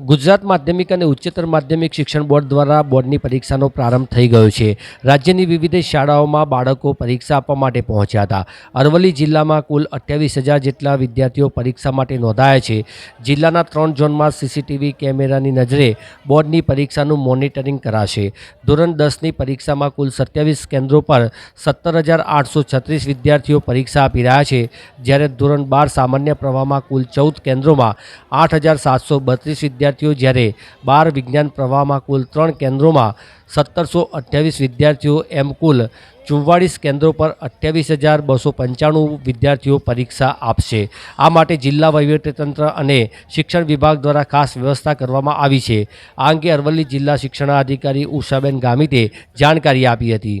ગુજરાત માધ્યમિક અને ઉચ્ચતર માધ્યમિક શિક્ષણ બોર્ડ દ્વારા બોર્ડની પરીક્ષાનો પ્રારંભ થઈ ગયો છે. રાજ્યની વિવિધ શાળાઓમાં બાળકો પરીક્ષા આપવા માટે પહોંચ્યા હતા. અરવલ્લી જિલ્લામાં કુલ અઠ્યાવીસ હજાર જેટલા વિદ્યાર્થીઓ પરીક્ષા માટે નોંધાયા છે. જિલ્લાના ત્રણ ઝોનમાં સીસીટીવી કેમેરાની નજરે બોર્ડની પરીક્ષાનું મોનિટરિંગ કરાશે. ધોરણ દસની પરીક્ષામાં કુલ સત્યાવીસ કેન્દ્રો પર સત્તર હજાર આઠસો છત્રીસ વિદ્યાર્થીઓ પરીક્ષા આપી રહ્યા છે, જ્યારે ધોરણ બાર સામાન્ય પ્રવાહમાં કુલ ચૌદ કેન્દ્રોમાં આઠ હજાર સાતસો બત્રીસ વિદ્યાર્થીઓ જ્યારે બાર વિજ્ઞાન પ્રવાહમાં કુલ ત્રણ કેન્દ્રોમાં સત્તરસો અઠ્યાવીસ વિદ્યાર્થીઓ એમ કુલ ચુમ્વાળીસ કેન્દ્રો પર અઠ્યાવીસ હજાર બસો પંચાણું વિદ્યાર્થીઓ પરીક્ષા આપશે. આ માટે જિલ્લા વહીવટીતંત્ર અને શિક્ષણ વિભાગ દ્વારા ખાસ વ્યવસ્થા કરવામાં આવી છે. આ અંગે અરવલ્લી જિલ્લા શિક્ષણાધિકારી ઉષાબેન ગામિતે જાણકારી આપી હતી.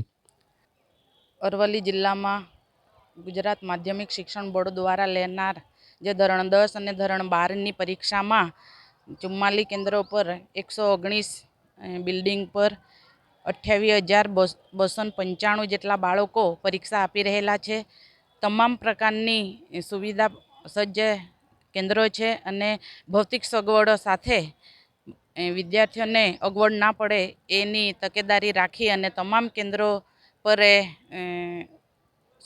અરવલ્લી જિલ્લામાં ગુજરાત માધ્યમિક શિક્ષણ બોર્ડ દ્વારા લેનાર જે ધોરણ દસ અને ધોરણ બારની પરીક્ષામાં ચુમ્માલીસ કેન્દ્રો પર એકસો ઓગણીસ બિલ્ડિંગ પર અઠ્યાવીસ હજાર બસો પંચાણું જેટલા બાળકો પરીક્ષા આપી રહેલા છે. તમામ પ્રકારની સુવિધા સજ્જ કેન્દ્રો છે અને ભૌતિક સગવડો સાથે વિદ્યાર્થીઓને અગવડ ના પડે એની તકેદારી રાખી અને તમામ કેન્દ્રો પર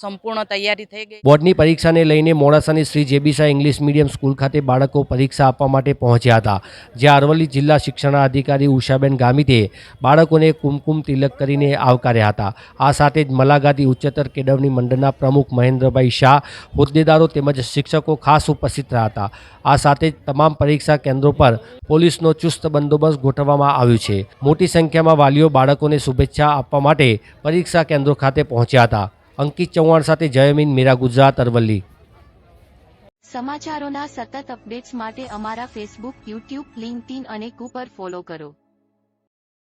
સંપૂર્ણ તૈયારી થઈ ગઈ. બોર્ડની પરીક્ષાને લઈને મોડાસાની શ્રી જેબીસા ઇંગ્લિશ મીડિયમ સ્કૂલ ખાતે બાળકો પરીક્ષા આપવા માટે પહોંચ્યા હતા, જ્યાં અરવલ્લી જિલ્લા શિક્ષણાધિકારી ઉષાબેન ગામિતે બાળકોને કુમકુમ તિલક કરીને આવકાર્યા હતા. આ સાથે જ મલાગાદી ઉચ્ચતર કેળવણી મંડળના પ્રમુખ મહેન્દ્રભાઈ શાહ, હોદ્દેદારો તેમજ શિક્ષકો ખાસ ઉપસ્થિત રહ્યા હતા. આ સાથે જ તમામ પરીક્ષા કેન્દ્રો પર પોલીસનો ચુસ્ત બંદોબસ્ત ગોઠવવામાં આવ્યો છે. મોટી સંખ્યામાં વાલીઓ બાળકોને શુભેચ્છા આપવા માટે પરીક્ષા કેન્દ્રો ખાતે પહોંચ્યા હતા. અંકિત ચૌહાણ સાથે જયમીન મીરા ગુજરાત અરવલ્લી. સમાચારોના સતત અપડેટ્સ માટે અમારા ફેસબુક યુટ્યુબ લિંક્ડઇન અને કુ ફોલો કરો.